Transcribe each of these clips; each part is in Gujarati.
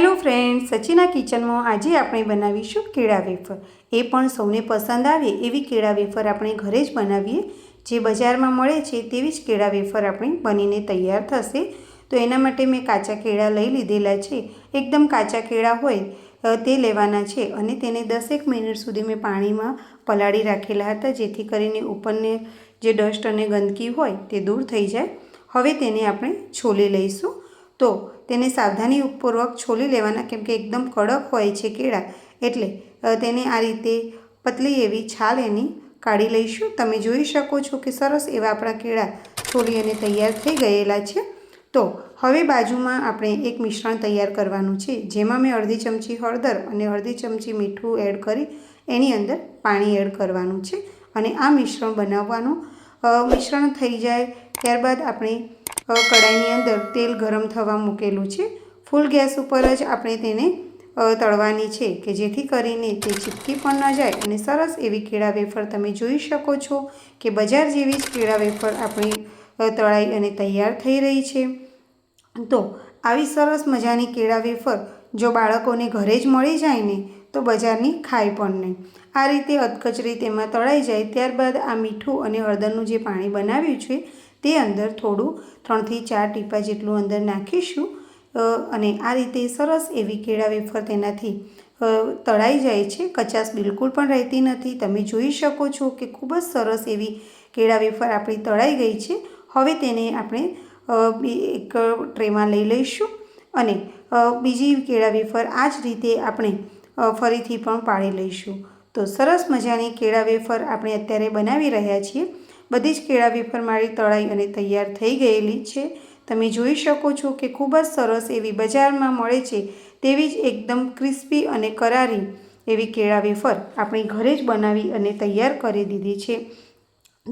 હેલો ફ્રેન્ડ સચિના કિચનમાં આજે આપણે બનાવીશું કેળા વેફર. એ પણ સૌને પસંદ આવે એવી કેળા વેફર આપણે ઘરે જ બનાવીએ. જે બજારમાં મળે છે તેવી જ કેળા વેફર આપણે બનીને તૈયાર થશે. તો એના માટે મેં કાચા કેળા લઈ લીધેલા છે. એકદમ કાચા કેળા હોય તે લેવાના છે અને તેને દસેક મિનિટ સુધી મેં પાણીમાં પલાળી રાખેલા હતા જેથી કરીને ઉપરને જે ડસ્ટ અને ગંદકી હોય તે દૂર થઈ જાય. હવે તેને આપણે છોલી લઈશું. તો તેને સાવધાનીપૂર્વક છોલી લેવાના કેમ કે એકદમ કડક હોય છે કેળા. એટલે તેને આ રીતે પતલી એવી છાલ એની કાઢી લઈશું. તમે જોઈ શકો છો કે સરસ એવા આપણા કેળા છોલી અને તૈયાર થઈ ગયેલા છે. તો, હવે બાજુમાં આપણે એક મિશ્રણ તૈયાર કરવાનું છે, જેમાં મેં અડધી ચમચી હળદર અને અડધી ચમચી મીઠું એડ કરી એની અંદર પાણી એડ કરવાનું છે. અને આ મિશ્રણ બનાવવાનું મિશ્રણ થઈ જાય ત્યારબાદ આપણે કડાઈની અંદર તેલ ગરમ થવા મૂકેલું છે. ફૂલ ગેસ ઉપર જ આપણે તેને તળવાની છે કે જેથી કરીને તે ચીપકી પણ ન જાય અને સરસ એવી કેળા વેફર તમે જોઈ શકો છો કે બજાર જેવી જ કેળા વેફર આપણી તળાઈ અને તૈયાર થઈ રહી છે. તો આવી સરસ મજાની કેળા વેફર જો બાળકોને ઘરે જ મળી જાય ને તો બજારની ખાય પણ નહીં. આ રીતે અધકચરી તેમાં તળાઈ જાય ત્યારબાદ આ મીઠું અને હળદરનું જે પાણી બનાવ્યું છે તે અંદર થોડું ત્રણથી ચાર ટીપા જેટલું અંદર નાખીશું અને આ રીતે સરસ એવી કેળા વેફર તેનાથી તળાઈ જાય છે. કચાસ બિલકુલ પણ રહેતી નથી. તમે જોઈ શકો છો કે ખૂબ જ સરસ એવી કેળા વેફર આપણી તળાઈ ગઈ છે. હવે તેને આપણે એક ટ્રેમાં લઈ લઈશું અને બીજી કેળા વેફર આ જ રીતે આપણે ફરીથી પણ પાડી લઈશું. તો સરસ મજાની કેળા વેફર આપણે અત્યારે બનાવી રહ્યા છીએ. બધી જ કેળા વેફર મારી તળાઈ અને તૈયાર થઈ ગયેલી છે. તમે જોઈ શકો છો કે ખૂબ જ સરસ એવી બજારમાં મળે છે તેવી જ એકદમ ક્રિસ્પી અને કરારી એવી કેળા વેફર આપણે ઘરે જ બનાવી અને તૈયાર કરી દીધી છે.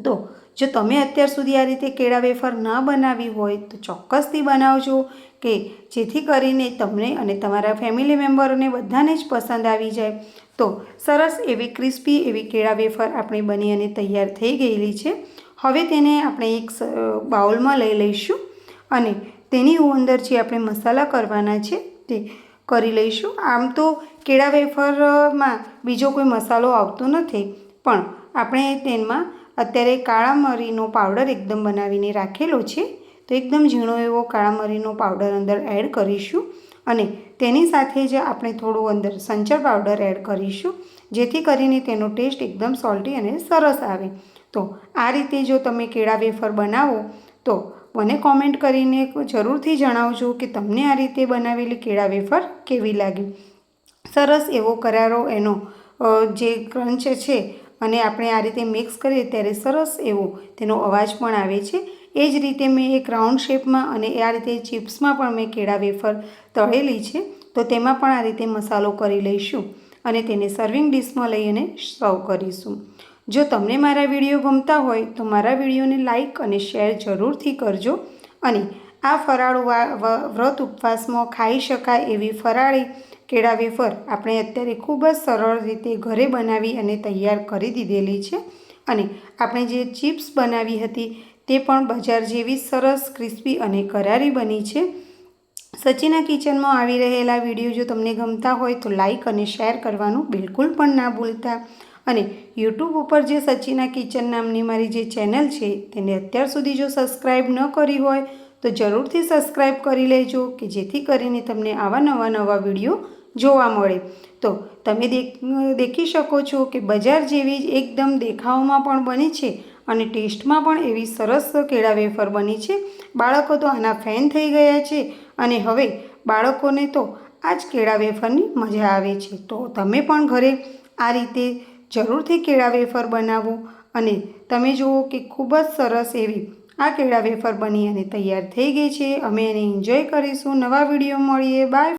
તો જો તમે અત્યાર સુધી આ રીતે કેળા વેફર ન બનાવી હોય તો ચોક્કસથી બનાવજો કે જેથી કરીને તમને અને તમારા ફેમિલી મેમ્બરોને બધાને જ પસંદ આવી જાય. તો સરસ એવી ક્રિસ્પી એવી કેળા વેફર આપણી બની અને તૈયાર થઈ ગયેલી છે. હવે તેને આપણે એક બાઉલમાં લઈ લઈશું અને તેની અંદર જે આપણે મસાલા કરવાના છે તે કરી લઈશું. આમ તો કેળા વેફરમાં બીજો કોઈ મસાલો આવતો નથી, પણ આપણે તેમાં અત્યારે કાળા મરીનો પાવડર એકદમ બનાવીને રાખેલો છે. તો એકદમ ઝીણો એવો કાળા મરીનો પાવડર અંદર એડ કરીશું અને તેની સાથે જ આપણે થોડું અંદર સંચર પાવડર એડ કરીશું, જેથી કરીને તેનો ટેસ્ટ એકદમ સોલ્ટી અને સરસ આવે. તો આ રીતે જો તમે કેળા વેફર બનાવો, તો મને કોમેન્ટ કરીને જરૂરથી જણાવજો કે તમને આ રીતે બનાવેલી કેળા વેફર કેવી લાગી. સરસ એવો કરારો એનો જે ક્રંચ છે અને આપણે આ રીતે મિક્સ કરીએ ત્યારે સરસ એવો તેનો અવાજ પણ આવે છે. એ જ રીતે મેં એક રાઉન્ડ શેપમાં અને આ રીતે ચિપ્સમાં પણ મેં કેળા વેફર તળેલી છે. તો તેમાં પણ આ રીતે મસાલો કરી લઈશું અને તેને સર્વિંગ ડિશમાં લઈ અને સર્વ કરીશું. જો તમને મારા વીડિયો ગમતા હોય તો મારા વિડીયોને લાઇક અને શેર જરૂરથી કરજો અને આ ફરાળ વ્રત ઉપવાસમાં ખાઈ શકાય એવી ફરાળી કેળા વેફર આપણે અત્યારે ખૂબ જ સરળ રીતે ઘરે બનાવી અને તૈયાર કરી દીધેલી છે. અને આપણે જે ચિપ્સ બનાવી હતી તે પણ બજાર જેવી સરસ, ક્રિસ્પી અને કરારી બની છે. સચિના કિચનમાં આવી રહેલા વીડિયો જો તમને ગમતા હોય તો લાઈક અને શેર કરવાનું બિલકુલ પણ ના ભૂલતા. અને યુટ્યુબ ઉપર જે સચિના કિચન નામની મારી જે ચેનલ છે તેને અત્યાર સુધી જો સબસ્ક્રાઈબ ન કરી હોય તો જરૂરથી સબસ્ક્રાઈબ કરી લેજો કે જેથી કરીને તમને આવા નવા નવા વીડિયો જોવા મળે. તો તમે દેખી શકો છો કે બજાર જેવી જ એકદમ દેખાવમાં પણ બની છે અને ટેસ્ટમાં પણ એવી સરસ કેળા વેફર બની છે. બાળકો તો આના ફેન થઈ ગયા છે અને હવે બાળકોને તો આ જ કેળા વેફરની મજા આવે છે. તો તમે પણ ઘરે આ રીતે જરૂરથી કેળા વેફર બનાવો અને તમે જુઓ કે ખૂબ જ સરસ એવી આ કેળા વેફર બની અને તૈયાર થઈ ગઈ છે. અમે એને એન્જોય કરીશું. નવા વીડિયો મળીએ. બાય